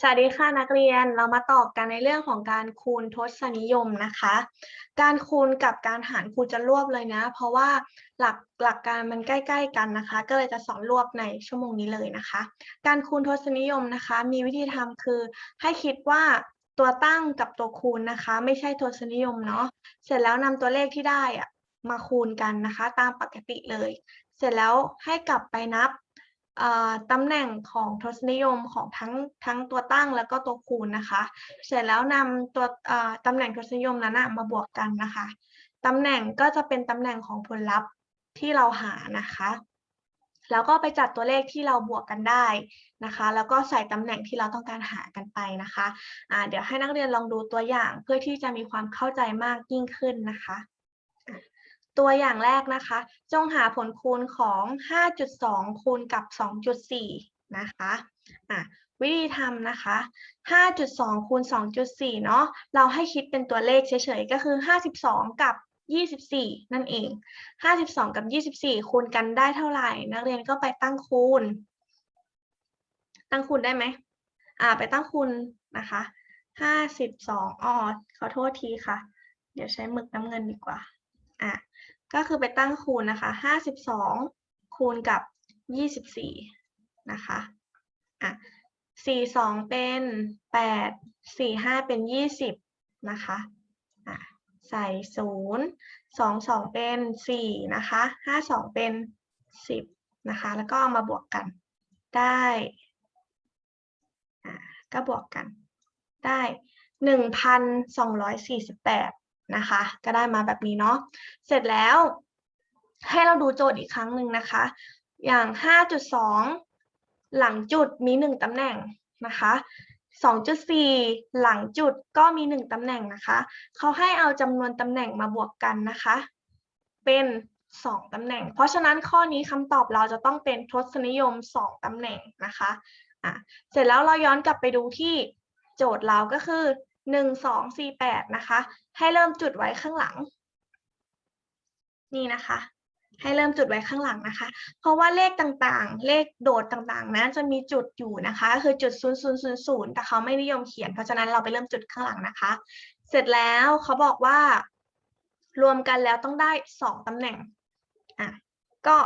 สวัสดีค่ะนักเรียนเรามาตอบกันในเรื่องของการคูณทศนิยมนะคะ การคูณกับการหารครูจะรวบเลยนะ เพราะว่าหลักหลักการมันใกล้ ๆ กันนะคะ ก็เลยจะสอนรวบในชั่วโมงนี้เลยนะคะ การคูณทศนิยมนะคะ มีวิธีทำคือ ให้คิดว่าตัวตั้งกับตัวคูณนะคะ ไม่ใช่ทศนิยมเนาะเสร็จแล้วนำตัวเลขที่ได้อะมาคูณกันนะคะ ตามปกติเลย เสร็จแล้วให้กลับไปนับ ตำแหน่งของทศนิยมของทั้งทั้งตัวตั้งแล้วก็ตัวคูณนะคะ เสร็จแล้วนำตัวตำแหน่งทศนิยมนั้นมาบวกกันนะคะตำแหน่งก็จะเป็นตำแหน่งของผลลัพธ์ที่เราหานะคะ แล้วก็ไปจัดตัวเลขที่เราบวกกันได้นะคะ แล้วก็ใส่ตำแหน่งที่เราต้องการหากันไปนะคะอ่าเดี๋ยวให้นักเรียนลองดูตัวอย่างเพื่อที่จะมีความเข้าใจมากยิ่งขึ้นนะคะ ตัวอย่างแรกนะคะ จงหาผลคูณของ 5.2 คูณกับ 2.4 นะคะอะวิธีทำนะคะ 5.2 คูณ 2.4 เนาะ เราให้คิดเป็นตัวเลขเฉยๆ ก็คือ 52 กับ 24 นั่นเอง 52 กับ 24 คูณกันได้เท่าไหร่ นักเรียนก็ไปตั้งคูณ ตั้งคูณได้ไหมอ่า ไปตั้งคูณนะคะ 52อ๋อขอโทษทีค่ะ เดี๋ยวใช้หมึกน้ำเงินดีกว่า อะก็คือไปตั้งคูณนะคะ 52 คูณกับ 24 นะคะอะ42 เป็น 8 45 เป็น 20 นะคะอะใส่ 0 22 เป็น 4 นะคะ 52 เป็น 10 นะคะ แล้วก็มาบวกกันได้อะก็บวกกันได้ 1,248 นะคะ ก็ได้มาแบบนี้เนาะ เสร็จแล้ว ให้เราดูโจทย์อีกครั้งหนึ่งนะคะ อย่าง 5.2 หลังจุดมี 1ตำแหน่งนะคะ2.4 หลังจุดก็มี 1ตำแหน่งนะคะ เขาให้เอาจำนวนตำแหน่งมาบวกกันนะคะ เป็น 2ตำแหน่ง เพราะฉะนั้นข้อนี้คำตอบเราจะต้องเป็นทศนิยม 2ตำแหน่งนะคะอะเสร็จแล้วเราย้อนกลับไปดูที่โจทย์เราก็คือ 1 2 4 8นะคะ ให้เริ่มจุดไว้ข้างหลัง นี่นะคะ ให้เริ่มจุดไว้ข้างหลังนะคะ เพราะว่าเลขต่างๆ เลขโดดต่างๆนะจะมีจุดอยู่นะคะคือจุด0 0 0 0แต่เขาไม่นิยมเขียน เพราะฉะนั้นเราไปเริ่มจุดข้างหลังนะคะ เสร็จแล้วเขาบอกว่า รวมกันแล้วต้องได้2ตำแหน่งอะก็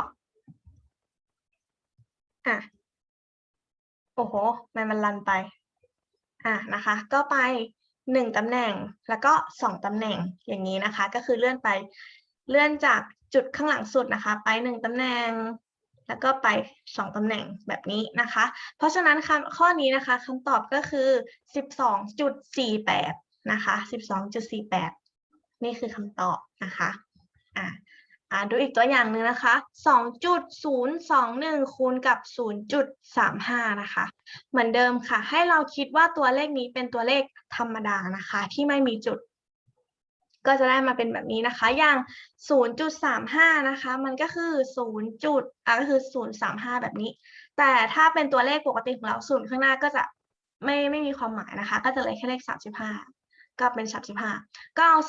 อะโอ้โหมันมันลันไปอะนะคะ ก็ไป 1ตำแหน่งแล้วก็ 2ตำแหน่งอย่างนี้นะคะ ก็คือเลื่อนไปเลื่อนจากจุดข้างหลังสุดนะคะ ไป 1ตำแหน่ง แล้วก็ไป 2ตำแหน่งแบบนี้นะคะ เพราะฉะนั้นคำข้อนี้นะคะคำตอบก็คือ 12.48 นะคะ 12.48 นี่คือคำตอบนะคะอะ อ่าดูอีกตัวอย่างหนึ่งนะคะ 2.021 คูณกับ 0.35 นะคะ เหมือนเดิมค่ะ ให้เราคิดว่าตัวเลขนี้เป็นตัวเลขธรรมดานะคะ ที่ไม่มีจุด ก็จะได้มาเป็นแบบนี้นะคะ อย่าง 0.35 นะคะ มันก็คือ 0. จุดอะก็คือ 0.35 แบบนี้ แต่ถ้าเป็นตัวเลขปกติของเราศูนย์ข้างหน้าก็จะไม่ไม่มีความหมายนะคะ ก็จะเลยแค่เลข 35 ก็เป็น 35 ก็เอา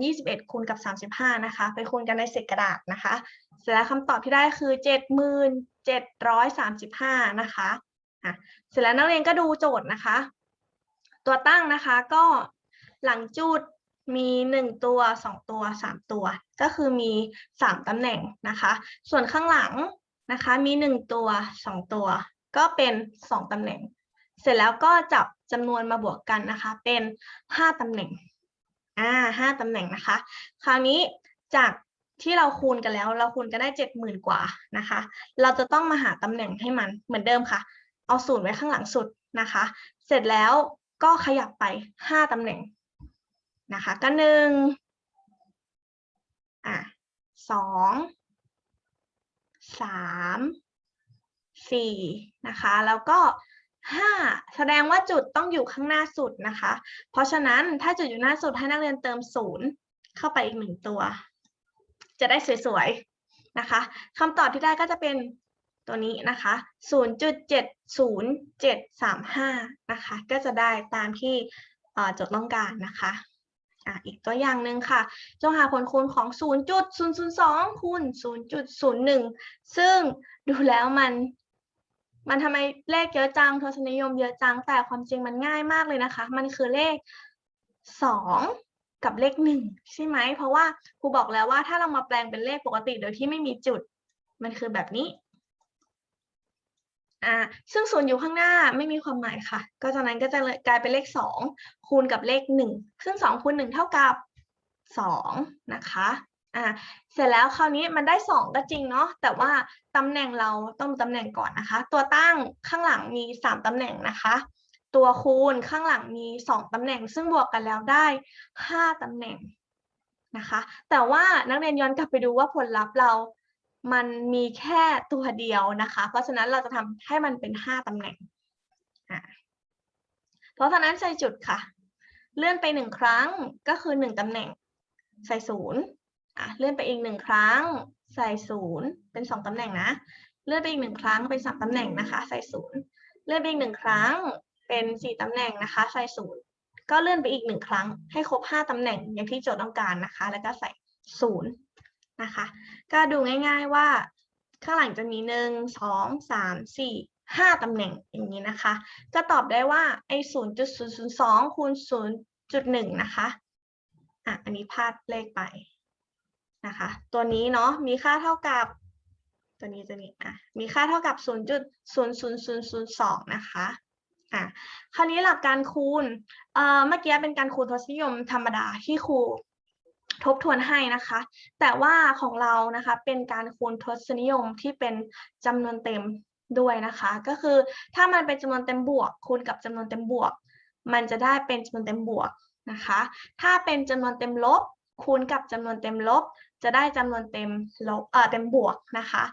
2021 คูณกับ 35 นะคะ ไปคูณกันในเศษกระดาษนะคะ เสร็จแล้วคำตอบที่ได้คือ 7735 นะคะอะเสร็จแล้วนักเรียนก็ดูโจทย์นะคะ ตัวตั้งนะคะก็หลังจุดมี 1 ตัว 2 ตัว 3 ตัว ก็คือมี 3ตำแหน่งนะคะ ส่วนข้างหลังนะคะมี 1 ตัว 2 ตัว ก็เป็น 2ตำแหน่ง เสร็จแล้วก็จับ จำนวนมาบวกกันนะคะ เป็น 5ตำแหน่งอ่าห้าตำแหน่งนะคะ คราวนี้จากที่เราคูณกันแล้ว เราคูณกันได้เจ็ดหมื่นกว่านะคะ เราจะต้องมาหาตำแหน่งให้มันเหมือนเดิมค่ะ เอาศูนย์ไว้ข้างหลังสุดนะคะ เสร็จแล้วก็ขยับไปห้าตำแหน่งนะคะก็หนึ่งอะสองสามสี่นะคะ แล้วก็ ห้าแสดงว่าจุดต้องอยู่ข้างหน้าสุดนะคะ เพราะฉะนั้นถ้าจุดอยู่หน้าสุดให้นักเรียนเติมศูนย์เข้าไปอีกหนึ่งตัว จะได้สวยๆนะคะคำตอบที่ได้ก็จะเป็นตัวนี้นะคะ 0.70735 นะคะ ก็จะได้ตามที่โจทย์ต้องการนะคะอะอีกตัวอย่างหนึ่งค่ะ จงหาผลคูณของ 0.002คูณ0.01 ซึ่งดูแล้วมัน มันทำไมเลขเยอะจังทศนิยมเยอะจังแต่ความจริงมันง่ายมากเลยนะคะ มันคือเลขสองกับเลขหนึ่งใช่ไหม เพราะว่าครูบอกแล้วว่าถ้าเรามาแปลงเป็นเลขปกติโดยที่ไม่มีจุด มันคือแบบนี้อ่าซึ่งศูนย์อยู่ข้างหน้าไม่มีความหมายค่ะ ก็จากนั้นก็จะกลายเป็นเลขสองคูณกับเลขหนึ่งซึ่งสองคูณหนึ่งเท่ากับสองนะคะ อ่าเสร็จแล้วคราวนี้มันได้สองก็จริงเนาะแต่ว่าตำแหน่งเราต้องตำแหน่งก่อนนะคะ ตัวตั้งข้างหลังมีสามตำแหน่งนะคะ ตัวคูณข้างหลังมีสองตำแหน่ง ซึ่งบวกกันแล้วได้ห้าตำแหน่งนะคะ แต่ว่านักเรียนย้อนกลับไปดูว่าผลลัพธ์เรามันมีแค่ตัวเดียวนะคะ เพราะฉะนั้นเราจะทำให้มันเป็นห้าตำแหน่งเพราะฉะนั้นใส่จุดค่ะ เลื่อนไปหนึ่งครั้งก็คือหนึ่งตำแหน่งใส่ศูนย์ อะเลื่อนไปอีกหนึ่งครั้ง ใส่ศูนย์เป็นสองตำแหน่งนะ เลื่อนไปอีกหนึ่งครั้งเป็นสามตำแหน่งนะคะ ใส่ศูนย์เลื่อนไปอีกหนึ่งครั้งเป็นสี่ตำแหน่งนะคะ ใส่ศูนย์ก็เลื่อนไปอีกหนึ่งครั้ง ให้ครบห้าตำแหน่งอย่างที่โจทย์ต้องการนะคะ แล้วก็ใส่ศูนย์นะคะ ก็ดูง่าย ๆว่า ข้างหลังจะมีหนึ่งสองสามสี่ห้าตำแหน่งอย่างนี้นะคะ ก็ตอบได้ว่าไอ้ศูนย์จุดศูนย์ศูนย์สองคูณศูนย์จุดหนึ่งนะคะอะอันนี้พลาดเลขไป นะคะ ตัวนี้เนาะมีค่าเท่ากับ ตัวนี้ตัวนี้อะมีค่าเท่ากับศูนย์จุดศูนย์ศูนย์ศูนย์ศูนย์สองนะคะอะคราวนี้หลักการคูณเอ่อเมื่อกี้เป็นการคูณทศนิยมธรรมดาที่ครูทบทวนให้นะคะ แต่ว่าของเรานะคะเป็นการคูณทศนิยมที่เป็นจำนวนเต็มด้วยนะคะ ก็คือถ้ามันเป็นจำนวนเต็มบวก คูณกับจำนวนเต็มบวก มันจะได้เป็นจำนวนเต็มบวกนะคะ ถ้าเป็นจำนวนเต็มลบ คูณกับจำนวนเต็มลบ จะได้จำนวนเต็มลบเอ่อเต็มบวกนะคะ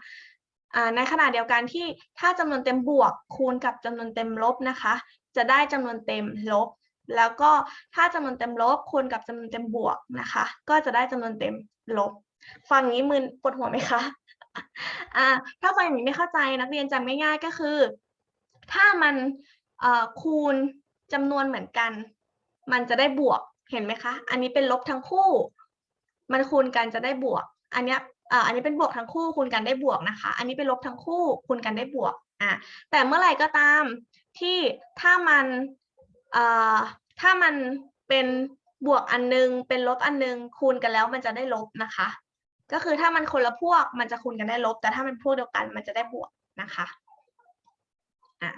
ในขณะเดียวกันที่ถ้าจำนวนเต็มบวกคูณกับจำนวนเต็มลบนะคะ จะได้จำนวนเต็มลบ แล้วก็ถ้าจำนวนเต็มลบคูณกับจำนวนเต็มบวกนะคะ ก็จะได้จำนวนเต็มลบ ฟังนี้มึนปวดหัวไหมคะอ่าถ้าฟังอย่างนี้ไม่เข้าใจนักเรียนจำง่ายๆก็คือ ถ้ามันคูณจำนวนเหมือนกัน มันจะได้บวกเห็นไหมคะ อันนี้เป็นลบทั้งคู่ มันคูณกันจะได้บวก อันเนี้ยอ่าอันนี้เป็นบวกทั้งคู่คูณกันได้บวกนะคะ อันนี้เป็นลบทั้งคู่คูณกันได้บวกอ่าแต่เมื่อไหร่ก็ตามที่ถ้ามันเอ่อถ้ามันเป็นบวกอันนึง เป็นลบอันนึง คูณกันแล้วมันจะได้ลบนะคะ ก็คือถ้ามันคนละพวกมันจะคูณกันได้ลบ แต่ถ้ามันพวกเดียวกันมันจะได้บวกนะคะอะ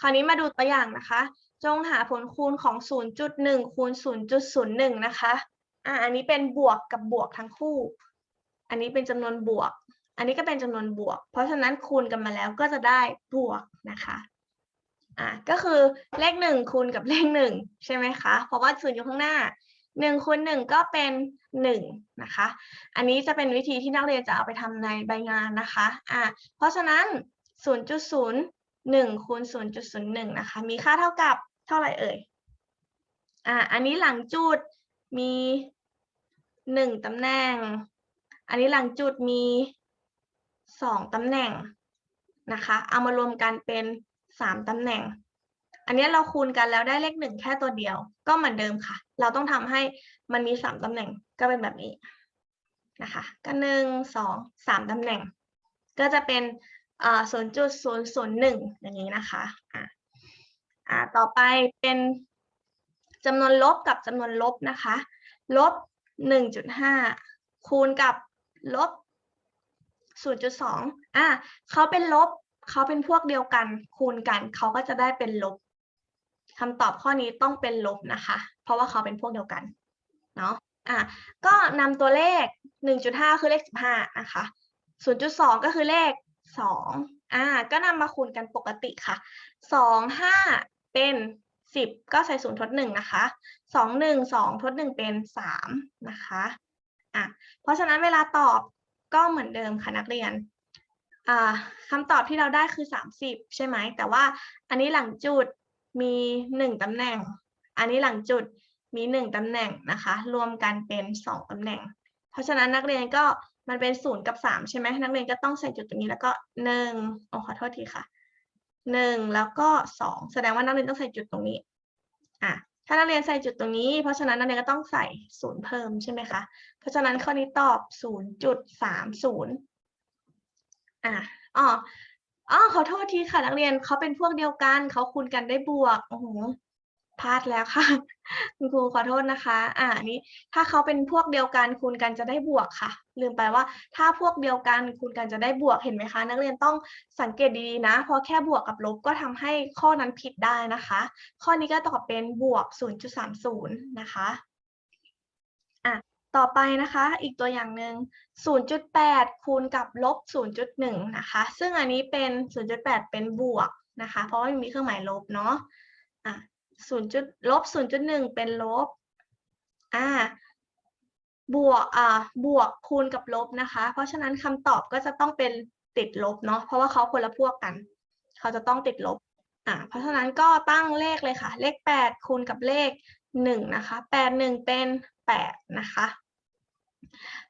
คราวนี้มาดูตัวอย่างนะคะ จงหาผลคูณของ 0.1 คูณ 0.01 นะคะ อ่าอันนี้เป็นบวกกับบวกทั้งคู่ อันนี้เป็นจำนวนบวก อันนี้ก็เป็นจำนวนบวก เพราะฉะนั้นคูณกันมาแล้วก็จะได้บวกนะคะอ่าก็คือเลขหนึ่งคูณกับเลขหนึ่งใช่ไหมคะ เพราะว่าศูนย์อยู่ข้างหน้าหนึ่งคูณหนึ่งก็เป็นหนึ่งนะคะ อันนี้จะเป็นวิธีที่นักเรียนจะเอาไปทำในใบงานนะคะอ่าเพราะฉะนั้น 0.01คูณ0.01 นะคะ มีค่าเท่ากับเท่าไหร่เอ่ยอ่าอันนี้หลังจุด มีหนึ่งตำแหน่ง อันนี้หลังจุดมีสองตำแหน่งนะคะ เอามารวมกันเป็นสามตำแหน่ง อันนี้เราคูณกันแล้วได้เลขหนึ่งแค่ตัวเดียว ก็เหมือนเดิมค่ะ เราต้องทำให้มันมีสามตำแหน่งก็เป็นแบบนี้นะคะก็หนึ่งสองสามตำแหน่ง ก็จะเป็นศูนย์จุดศูนย์ศูนย์หนึ่งอย่างนี้นะคะอ่าอ่าต่อไปเป็น จำนวนลบกับจำนวนลบนะคะลบหนึ่งจุดห้าคูณกับลบศูนย์จุดสองอ่าเขาเป็นลบเขาเป็นพวกเดียวกันคูณกันเขาก็จะได้เป็นลบคำตอบข้อนี้ต้องเป็นลบนะคะ เพราะว่าเขาเป็นพวกเดียวกันเนาะอะก็นำตัวเลข 1.5 คือเลข 15 นะคะ 0.2 ก็คือเลข 2อ่าก็นำมาคูณกันปกติค่ะ 2 5 เป็น 10 ก็ใส่0ทด1นะคะ2 1 2ทด1เป็น3นะคะอะเพราะฉะนั้นเวลาตอบก็เหมือนเดิมค่ะนักเรียนอ่าคำตอบที่เราได้คือ 30 ใช่ไหม แต่ว่าอันนี้หลังจุดมีหนึ่งตำแหน่ง อันนี้หลังจุดมีหนึ่งตำแหน่งนะคะ รวมกันเป็นสองตำแหน่ง เพราะฉะนั้นนักเรียนก็มันเป็นศูนย์กับสามใช่ไหมนักเรียนก็ต้องใส่จุดตรงนี้แล้วก็หนึ่งโอ้ขอโทษทีค่ะ หนึ่งแล้วก็สองแสดงว่านักเรียนต้องใส่จุดตรงนี้อะถ้านักเรียนใส่จุดตรงนี้ เพราะฉะนั้นนักเรียนก็ต้องใส่ศูนย์เพิ่มใช่ไหมคะ เพราะฉะนั้นข้อนี้ตอบศูนย์จุดสามศูนย์อะอ๋ออ๋อขอโทษทีค่ะนักเรียนเขาเป็นพวกเดียวกันเขาคูณกันได้บวกโอ้โห พลาดแล้วค่ะ คุณครูขอโทษนะคะ อ่าอันนี้ถ้าเขาเป็นพวกเดียวกันคูณกันจะได้บวกค่ะ ลืมไปว่า ถ้าพวกเดียวกันคูณกันจะได้บวกเห็นไหมคะ นักเรียนต้องสังเกตดีๆนะพราะแค่บวกกับลบก็ทำให้ข้อนั้นผิดได้นะคะ ข้อนี้ก็ตอบเป็นบวก 0.30 นะคะอะต่อไปนะคะ อีกตัวอย่างหนึ่ง 0.8 คูณกับลบ 0.1 นะคะ ซึ่งอันนี้เป็น 0.8 เป็นบวกนะคะ เพราะว่ามันมีเครื่องหมายลบเนาะอะ 0จุดลบ0.1เป็นลบอ่าบวกอ่าบวกคูณกับลบนะคะ เพราะฉะนั้นคำตอบก็จะต้องเป็นติดลบเนาะเพราะว่าเขาคนละพวกกัน เขาจะต้องติดลบอ่าเพราะฉะนั้นก็ตั้งเลขเลยค่ะ เลข 8 คูณกับเลข 1 นะคะ 8 1 เป็น 8 นะคะ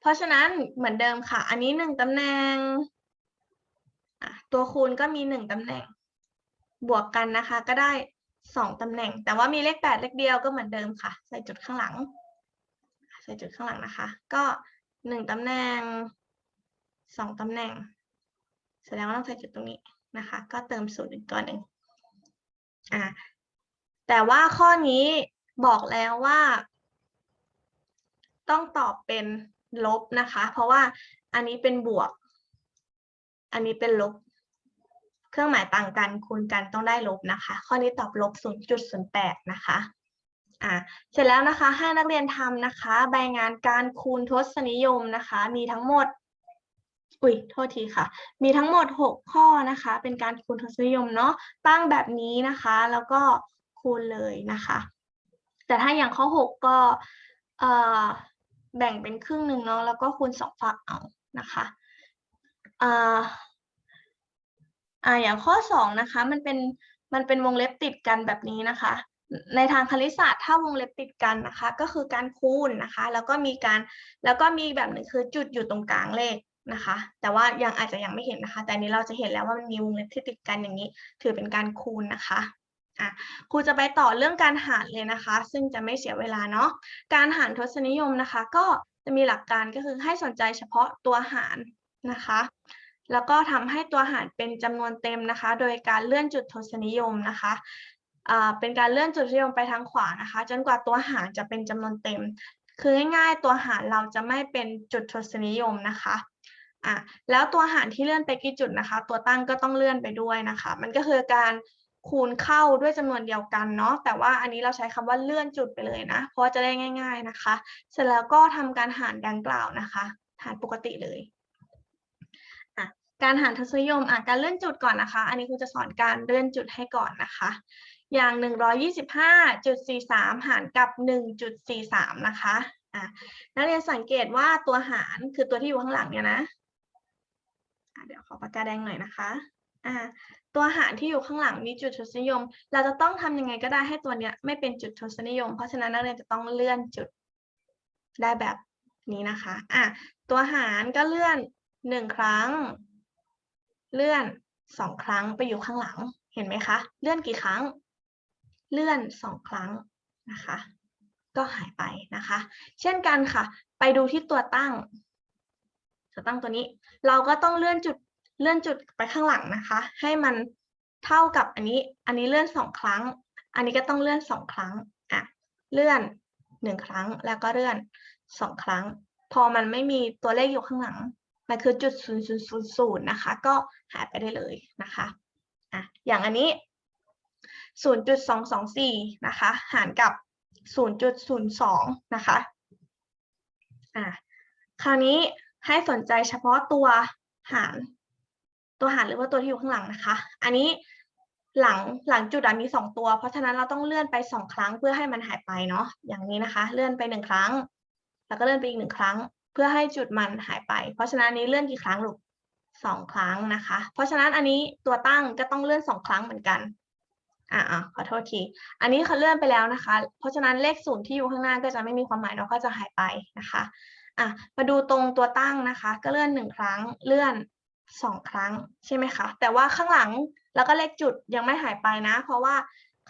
เพราะฉะนั้นเหมือนเดิมค่ะ อันนี้ 1ตำแหน่งตัวคูณก็มี 1ตำแหน่ง บวกกันนะคะก็ได้ 2ตำแหน่ง แต่ว่ามีเลข8เลขเดียวก็เหมือนเดิมค่ะ ใส่จุดข้างหลัง ใส่จุดข้างหลังนะคะ ก็1ตำแหน่ง2ตำแหน่ง แสดงว่าต้องใส่จุดตรงนี้นะคะ ก็เติมศูนย์อีกตัวหนึ่งอ่าแต่ว่าข้อนี้บอกแล้วว่า ต้องตอบเป็นลบนะคะ เพราะว่าอันนี้เป็นบวก อันนี้เป็นลบ เครื่องหมายต่างกันคูณกันต้องได้ลบนะคะ ข้อนี้ตอบลบ 0.08 นะคะอ่าเสร็จแล้วนะคะให้นักเรียนทำนะคะ ใบงานการคูณทศนิยมนะคะ มีทั้งหมด อุ้ยโทษทีค่ะ มีทั้งหมด 6 ข้อนะคะ เป็นการคูณทศนิยมเนาะตั้งแบบนี้นะคะ แล้วก็คูณเลยนะคะ แต่ถ้าอย่างข้อ 6 ก็เอ่อแบ่งเป็นครึ่งหนึ่งเนาะแล้วก็คูณสองฝั่งเอานะคะ อ่าอย่างข้อสองนะคะมันเป็นมันเป็นวงเล็บติดกันแบบนี้นะคะ ในทางคณิตศาสตร์ถ้าวงเล็บติดกันนะคะ ก็คือการคูณนะคะ แล้วก็มีการแล้วก็มีแบบหนึ่งคือจุดอยู่ตรงกลางเลขนะคะ แต่ว่ายังอาจจะยังไม่เห็นนะคะ แต่นนี้เราจะเห็นแล้วว่ามันมีวงเล็บที่ติดกันอย่างนี้ ถือเป็นการคูณนะคะอะครูจะไปต่อเรื่องการหารเลยนะคะ ซึ่งจะไม่เสียเวลาเนาะการหารทศนิยมนะคะ ก็จะมีหลักการก็คือให้สนใจเฉพาะตัวหารนะคะ แล้วก็ทำให้ตัวหารเป็นจำนวนเต็มนะคะ โดยการเลื่อนจุดทศนิยมนะคะเป็นการเลื่อนจุดทศนิยมไปทางขวานะคะ จนกว่าตัวหารจะเป็นจำนวนเต็ม คือง่ายๆ ตัวหารเราจะไม่เป็นจุดทศนิยมนะคะอะแล้วตัวหารที่เลื่อนไปกี่จุดนะคะ ตัวตั้งก็ต้องเลื่อนไปด้วยนะคะ มันก็คือการคูณเข้าด้วยจำนวนเดียวกันเนาะแต่ว่าอันนี้เราใช้คำว่าเลื่อนจุดไปเลยนะ เพราะจะได้ง่าย ๆนะคะ เสร็จแล้วก็ทำการหารดังกล่าวนะคะ หารปกติเลย การหารทศนิยมอะการเลื่อนจุดก่อนนะคะ อันนี้ครูจะสอนการเลื่อนจุดให้ก่อนนะคะ อย่าง 125.43 หารกับ 1.43 นะคะอะนักเรียนสังเกตว่าตัวหารคือตัวที่อยู่ข้างหลังเนี่ยนะอะเดี๋ยวขอปากกาแดงหน่อยนะคะอ่าตัวหารที่อยู่ข้างหลังมีจุดทศนิยม เราจะต้องทำยังไงก็ได้ให้ตัวเนี้ยไม่เป็นจุดทศนิยม เพราะฉะนั้นนักเรียนจะต้องเลื่อนจุดได้แบบนี้นะคะอะตัวหารก็เลื่อนหนึ่งครั้ง เลื่อนสองครั้งไปอยู่ข้างหลัง เห็นไหมคะ เลื่อนกี่ครั้ง เลื่อนสองครั้งนะคะ ก็หายไปนะคะ เช่นกันค่ะ ไปดูที่ตัวตั้ง ตัวตั้งตัวนี้ เราก็ต้องเลื่อนจุด เลื่อนจุดไปข้างหลังนะคะ ให้มันเท่ากับอันนี้ อันนี้เลื่อนสองครั้ง อันนี้ก็ต้องเลื่อนสองครั้ง อะ เลื่อนหนึ่งครั้งแล้วก็เลื่อนสองครั้ง พอมันไม่มีตัวเลขอยู่ข้างหลัง มันคือจุดศูนย์ศูนย์ศูนย์ศูนย์นะคะ ก็หายไปได้เลยนะคะอะอย่างอันนี้ศูนย์จุดสองสองสี่นะคะ หารกับศูนย์จุดศูนย์สองนะคะอะคราวนี้ให้สนใจเฉพาะตัวหาร ตัวหารหรือว่าตัวที่อยู่ข้างหลังนะคะ อันนี้หลังหลังจุดมีสองตัว เพราะฉะนั้นเราต้องเลื่อนไปสองครั้งเพื่อให้มันหายไปเนาะอย่างนี้นะคะ เลื่อนไปหนึ่งครั้ง แล้วก็เลื่อนไปอีกหนึ่งครั้ง เพื่อให้จุดมันหายไป เพราะฉะนั้นนี้เลื่อนกี่ครั้งลูกสองครั้งนะคะ เพราะฉะนั้นอันนี้ตัวตั้งก็ต้องเลื่อนสองครั้งเหมือนกันอ่าขอโทษที อันนี้เขาเลื่อนไปแล้วนะคะ เพราะฉะนั้นเลขศูนย์ที่อยู่ข้างหน้าก็จะไม่มีความหมายเนาะก็จะหายไปนะคะอะมาดูตรงตัวตั้งนะคะ ก็เลื่อนหนึ่งครั้งเลื่อนสองครั้งใช่ไหมคะ แต่ว่าข้างหลังแล้วก็เลขจุดยังไม่หายไปนะ เพราะว่า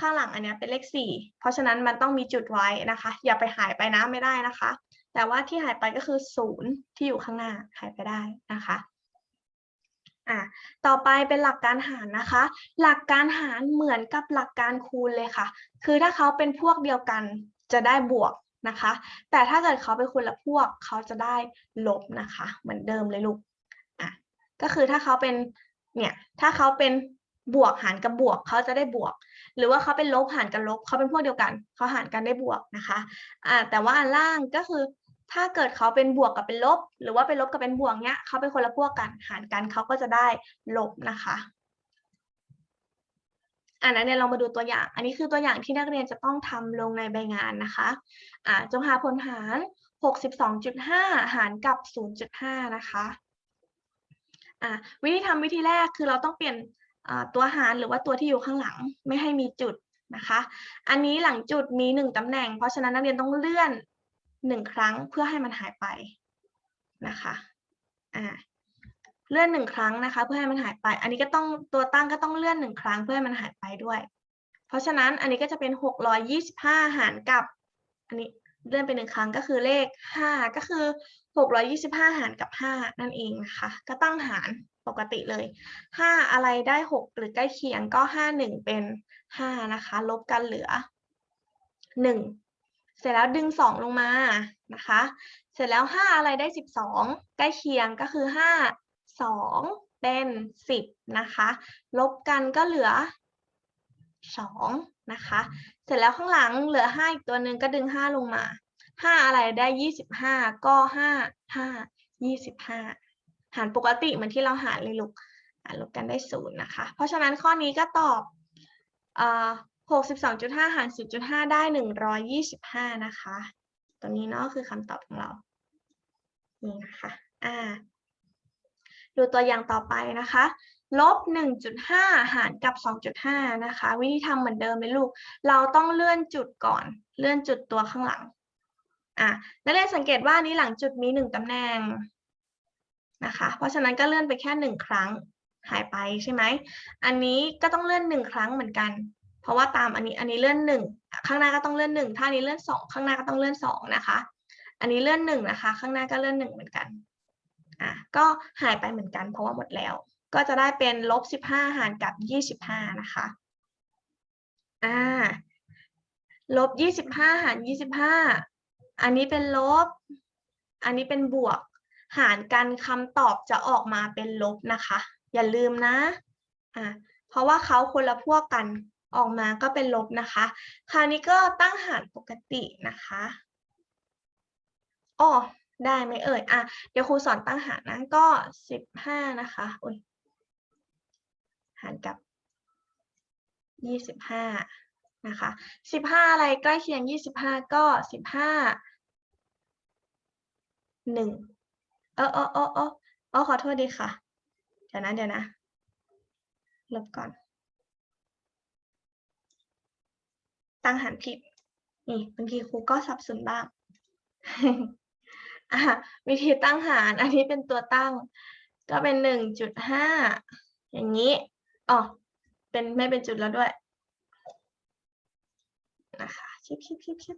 ข้างหลังอันนี้เป็นเลขสี่เพราะฉะนั้นมันต้องมีจุดไว้นะคะ อย่าไปหายไปนะไม่ได้นะคะ แต่ว่าที่หายไปก็คือศูนย์ที่อยู่ข้างหน้าหายไปได้นะคะอะต่อไปเป็นหลักการหารนะคะ หลักการหารเหมือนกับหลักการคูณเลยค่ะ คือถ้าเขาเป็นพวกเดียวกันจะได้บวกนะคะ แต่ถ้าเกิดเขาเป็นคนละพวกเขาจะได้ลบนะคะ เหมือนเดิมเลยลูกอะก็คือถ้าเขาเป็นเนี่ยถ้าเขาเป็นบวกหารกับบวกเขาจะได้บวก หรือว่าเขาเป็นลบหารกับลบเขาเป็นพวกเดียวกันเขาหารกันได้บวกนะคะอ่าแต่ว่าอันล่างก็คือ ถ้าเกิดเขาเป็นบวกกับเป็นลบ หรือว่าเป็นลบกับเป็นบวกเนี้ยเขาเป็นคนละพวกกันหารกันเขาก็จะได้ลบนะคะอ่านั้นเนี่ยเรามาดูตัวอย่าง อันนี้คือตัวอย่างที่นักเรียนจะต้องทำลงในใบงานนะคะอ่าจงหาผลหาร 62.5 หารกับ 0.5 นะคะอ่าวิธีทำวิธีแรกคือเราต้องเปลี่ยนตัวหารหรือว่าตัวที่อยู่ข้างหลังไม่ให้มีจุดนะคะ อันนี้หลังจุดมีหนึ่งตำแหน่ง เพราะฉะนั้นนักเรียนต้องเลื่อน หนึ่งครั้งเพื่อให้มันหายไปนะคะอ่าเลื่อนหนึ่งครั้งนะคะ เพื่อให้มันหายไป อันนี้ก็ต้องตัวตั้งก็ต้องเลื่อนหนึ่งครั้งเพื่อให้มันหายไปด้วย เพราะฉะนั้นอันนี้ก็จะเป็นหกร้อยยี่สิบห้าหารกับ อันนี้เลื่อนไปหนึ่งครั้งก็คือเลขห้าก็คือหกร้อยี่สิบห้าหารกับห้านั่นเองนะคะ ก็ตั้งหารปกติเลยห้าอะไรได้หกหรือใกล้เคียงก็ห้าหนึ่งเป็นห้านะคะ ลบกันเหลือหนึ่ง เสร็จแล้วดึงสองลงมานะคะ เสร็จแล้วห้าอะไรได้สิบสองใกล้เคียงก็คือห้าสองเป็นสิบนะคะ ลบกันก็เหลือสองนะคะ เสร็จแล้วข้างหลังเหลือห้าอีกตัวหนึ่งก็ดึงห้าลงมาห้าอะไรได้ยี่สิบห้าก็ห้าห้ายี่สิบห้าหารปกติเหมือนที่เราหารเลยลูกลบกันได้ศูนย์นะคะ เพราะฉะนั้นข้อนี้ก็ตอบ อ่าหกสิบสองจุดห้าหารสิบจุดห้าได้หนึ่ร้อยยี่สิบห้านะคะ ตัวนี้เนาะคือคำตอบของเรา นี่นะคะ อ่า ดูตัวอย่างต่อไปนะคะ ลบหนึ่งจุดห้าหารกับสองจุดห้านะคะ วิธีทำเหมือนเดิมเลยลูก เราต้องเลื่อนจุดก่อน เลื่อนจุดตัวข้างหลัง อะนักเรียนสังเกตว่านี้หลังจุดมีหนึ่งตำแหน่งนะคะ เพราะฉะนั้นก็เลื่อนไปแค่หนึ่งครั้ง หายไปใช่ไหม อันนี้ก็ต้องเลื่อนหนึ่งครั้งเหมือนกัน เพราะว่าตามอันนี้อันนี้เลื่อนหนึ่งข้างหน้าก็ต้องเลื่อนหนึ่งถ้านี้เลื่อนสองข้างหน้าก็ต้องเลื่อนสองนะคะ อันนี้เลื่อนหนึ่งนะคะ ข้างหน้าก็เลื่อนหนึ่งเหมือนกันอะก็หายไปเหมือนกัน เพราะว่าหมดแล้ว ก็จะได้เป็นลบสิบห้าหารกับยี่สิบห้านะคะอ่าลบยี่สิบห้าหารยี่สิบห้าอันนี้เป็นลบ อันนี้เป็นบวก หารกันคำตอบจะออกมาเป็นลบนะคะ อย่าลืมนะอ่าเพราะว่าเขาคนละพวกกัน ออกมาก็เป็นลบนะคะ คราวนี้ก็ตั้งหารปกตินะคะอ๋อได้ไหมเอ่ยอะเดี๋ยวครูสอนตั้งหารนะก็สิบห้านะคะอุ้ยหารกับยี่สิบห้านะคะสิบห้าอะไรใกล้เคียงยี่สิบห้าก็สิบห้าหนึ่งเออเออเออเออเออขอโทษดีค่ะ เดี๋ยวนะเดี๋ยวนะลบก่อน ตั้งหารผิดนี่บางทีครูก็สับสนบ้างวิธีตั้งหาร อันนี้เป็นตัวตั้ง ก็เป็นหนึ่งจุดห้าอย่างนี้อ๋อเป็นไม่เป็นจุดแล้วด้วยนะคะชิบชิบชิบชิบ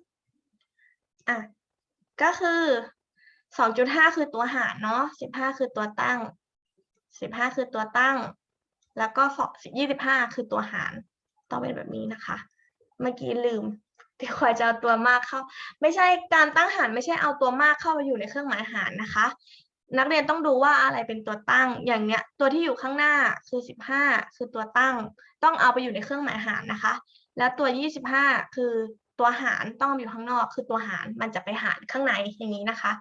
อะก็คือสองจุดห้าคือตัวหารเนาะสิบห้าคือตัวตั้งสิบห้าคือตัวตั้ง แล้วก็สองยี่สิบห้าคือตัวหารต้องเป็นแบบนี้นะคะ เมื่อกี้ลืมที่คอยจะเอาตัวมากเข้า ไม่ใช่การตั้งหารไม่ใช่เอาตัวมากเข้าไปอยู่ในเครื่องหมายหารนะคะ นักเรียนต้องดูว่าอะไรเป็นตัวตั้งอย่างเนี้ย ตัวที่อยู่ข้างหน้าคือสิบห้าคือตัวตั้ง ต้องเอาไปอยู่ในเครื่องหมายหารนะคะ แล้วตัวยี่สิบห้าคือตัวหารต้องอยู่ข้างนอกคือตัวหารมันจะไปหารข้างในอย่างนี้นะคะ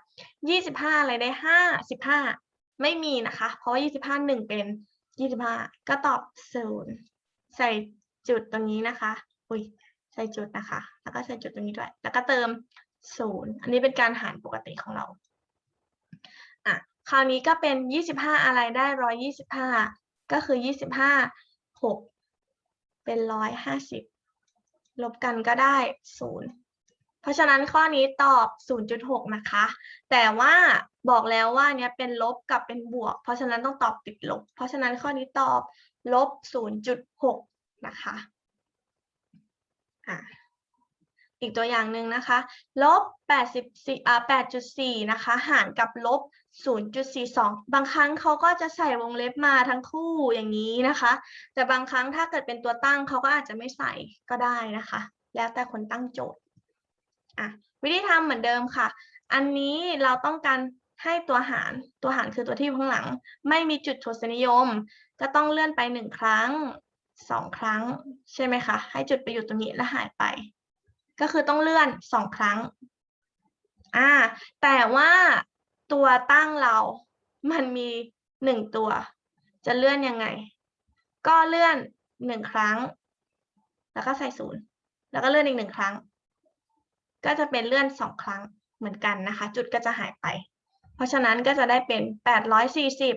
ยี่สิบห้าอะไรได้ห้าสิบห้าไม่มีนะคะ เพราะว่ายี่สิบห้าหนึ่งเป็นยี่สิบห้าก็ตอบศูนย์ใส่จุดตรงนี้นะคะ อุ้ย ใส่จุดนะคะ แล้วก็ใส่จุดตรงนี้ด้วย แล้วก็เติมศูนย์อันนี้เป็นการหารปกติของเราอะคราวนี้ก็เป็นยี่สิบห้าอะไรได้ร้อยยี่สิบห้าก็คือยี่สิบห้าหกเป็นร้อยห้าสิบลบกันก็ได้ศูนย์เพราะฉะนั้นข้อนี้ตอบ 0.6 นะคะ แต่ว่าบอกแล้วว่าเนี้ยเป็นลบกับเป็นบวก เพราะฉะนั้นต้องตอบติดลบ เพราะฉะนั้นข้อนี้ตอบลบ 0.6 นะคะ อะอีกตัวอย่างหนึ่งนะคะลบ84อ่า8.4นะคะ หารกับลบ 0.42 บางครั้งเขาก็จะใส่วงเล็บมาทั้งคู่อย่างนี้นะคะ แต่บางครั้งถ้าเกิดเป็นตัวตั้งเขาก็อาจจะไม่ใส่ก็ได้นะคะ แล้วแต่คนตั้งโจทย์อะวิธีทำเหมือนเดิมค่ะ อันนี้เราต้องการให้ตัวหาร ตัวหารคือตัวที่อยู่ข้างหลัง ไม่มีจุดทศนิยม ก็ต้องเลื่อนไปหนึ่งครั้ง สองครั้งใช่ไหมคะ ให้จุดไปอยู่ตรงนี้แล้วหายไป ก็คือต้องเลื่อนสองครั้งอ่าแต่ว่าตัวตั้งเรามันมีหนึ่งตัว จะเลื่อนยังไง ก็เลื่อนหนึ่งครั้ง แล้วก็ใส่ศูนย์แล้วก็เลื่อนอีกหนึ่งครั้ง ก็จะเป็นเลื่อนสองครั้งเหมือนกันนะคะ จุดก็จะหายไป เพราะฉะนั้นก็จะได้เป็นแปดร้อยสี่สิบ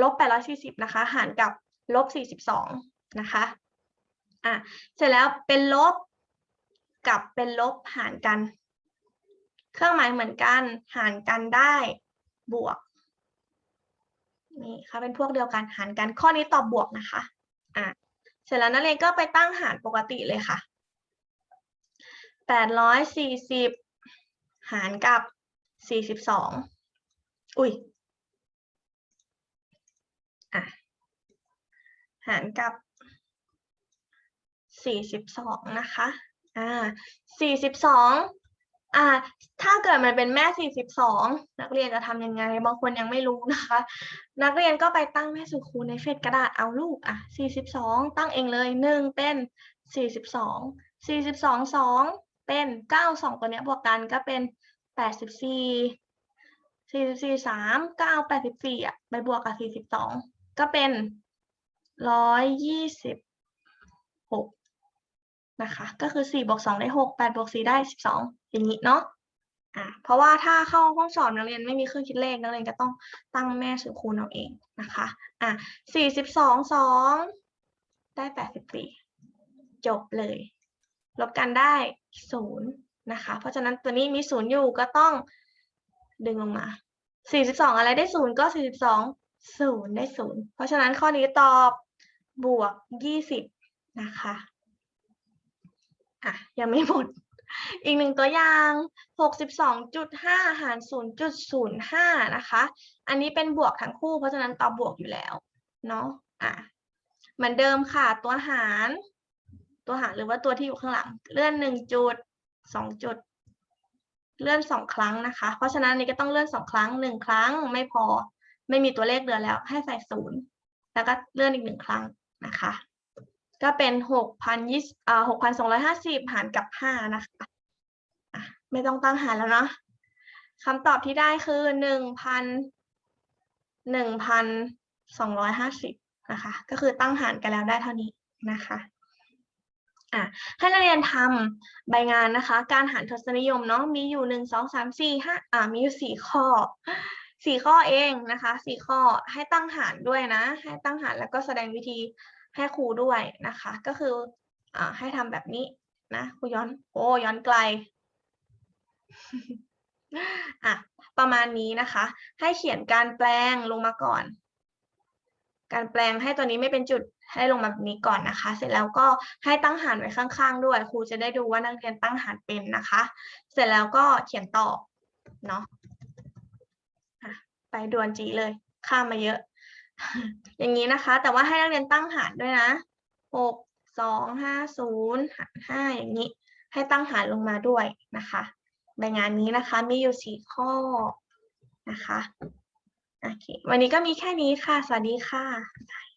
ลบแปดร้อยสี่สิบนะคะ หารกับลบสี่สิบสอง นะคะอะเสร็จแล้วเป็นลบกับเป็นลบหารกัน เครื่องหมายเหมือนกันหารกันได้บวกนี่ค่ะเป็นพวกเดียวกันหารกันข้อนี้ตอบบวกนะคะอะเสร็จแล้วนักเรียนก็ไปตั้งหารปกติเลยค่ะแปดร้อยสี่สิบหารกับสี่สิบสองอุ้ยอะหารกับ สี่สิบสองนะคะอ่าสี่สิบสองอ่าถ้าเกิดมันเป็นแม่สี่สิบสองนักเรียนจะทำยังไง บางคนยังไม่รู้นะคะ นักเรียนก็ไปตั้งแม่สุดคูณในเฟซกระดาษเอาลูกอะสี่สิบสองตั้งเองเลยหนึ่งเป็นสี่สิบสองสี่สิบสองสองเป็นเก้าสองตัวเนี้ยบวกกันก็เป็นแปดสิบสี่สี่สิบสี่สามเก้าแปดสิบสี่อะไปบวกกับสี่สิบสองก็เป็นร้อยยี่สิบหก นะคะก็คือสี่บวกสองได้หกแปดบวกสี่ได้สิบสองอย่างนี้เนาะอ่าเพราะว่าถ้าเข้าห้องสอบนักเรียนไม่มีเครื่องคิดเลขนักเรียนก็ต้องตั้งแม่สูตรคูณเอาเองนะคะอะสี่สิบสองสองได้แปดสิบสี่จบเลย ลบกันได้ศูนย์นะคะ เพราะฉะนั้นตัวนี้มีศูนย์อยู่ก็ต้องดึงลงมาสี่สิบสองอะไรได้ศูนย์ก็สี่สิบสองศูนย์ได้ศูนย์เพราะฉะนั้นข้อนี้ตอบบวกยี่สิบนะคะ อะยังไม่หมด อีกหนึ่งตัวอย่างหกสิบสองจุดห้าหารศูนย์จุดศูนย์ห้านะคะ อันนี้เป็นบวกทั้งคู่ เพราะฉะนั้นตอบบวกอยู่แล้ว เนาะอะเหมือนเดิมค่ะ ตัวหาร ตัวหารหรือว่าตัวที่อยู่ข้างหลัง เลื่อนหนึ่งจุดสองจุด เลื่อนสองครั้งนะคะ เพราะฉะนั้นนี้ก็ต้องเลื่อนสองครั้งหนึ่งครั้งไม่พอ ไม่มีตัวเลขเหลือแล้ว ให้ใส่ศูนย์แล้วก็เลื่อนอีกหนึ่งครั้งนะคะ ก็เป็นหกพันยี่อ่าหกพันสองร้อยห้าสิบหารกับห้านะคะไม่ต้องตั้งหารแล้วเนาะคำตอบที่ได้คือหนึ่งพันหนึ่งพันสองร้อยห้าสิบนะคะ ก็คือตั้งหารกันแล้วได้เท่านี้นะคะอะให้นักเรียนทำใบงานนะคะ การหารทศนิยมเนาะมีอยู่หนึ่งสองสามสี่ห้าอ่ามีอยู่สี่ข้อสี่ข้อเองนะคะสี่ข้อให้ตั้งหารด้วยนะ ให้ตั้งหารแล้วก็แสดงวิธี ให้ครูด้วยนะคะ ก็คืออให้ทำแบบนี้นะครูย้อน โอ้ย้อนไกลอะประมาณนี้นะคะ ให้เขียนการแปลงลงมาก่อน การแปลงให้ตัวนี้ไม่เป็นจุดให้ลงมาแบบนี้ก่อนนะคะ เสร็จแล้วก็ให้ตั้งหารไว้ข้างๆ ด้วยครูจะได้ดูว่านักเรียนตั้งหารเป็นนะคะ เสร็จแล้วก็เขียนตอบเนาะอะไปด่วนจีเลย ข้ามมาเยอะ อย่างนี้นะคะ แต่ว่าให้นักเรียนตั้งหารด้วยนะหกสองห้าศูนย์หารห้าอย่างนี้ ให้ตั้งหารลงมาด้วยนะคะใบงานนี้นะคะมีอยู่สี่ข้อนะคะโอเควันนี้ก็มีแค่นี้ค่ะ สวัสดีค่ะ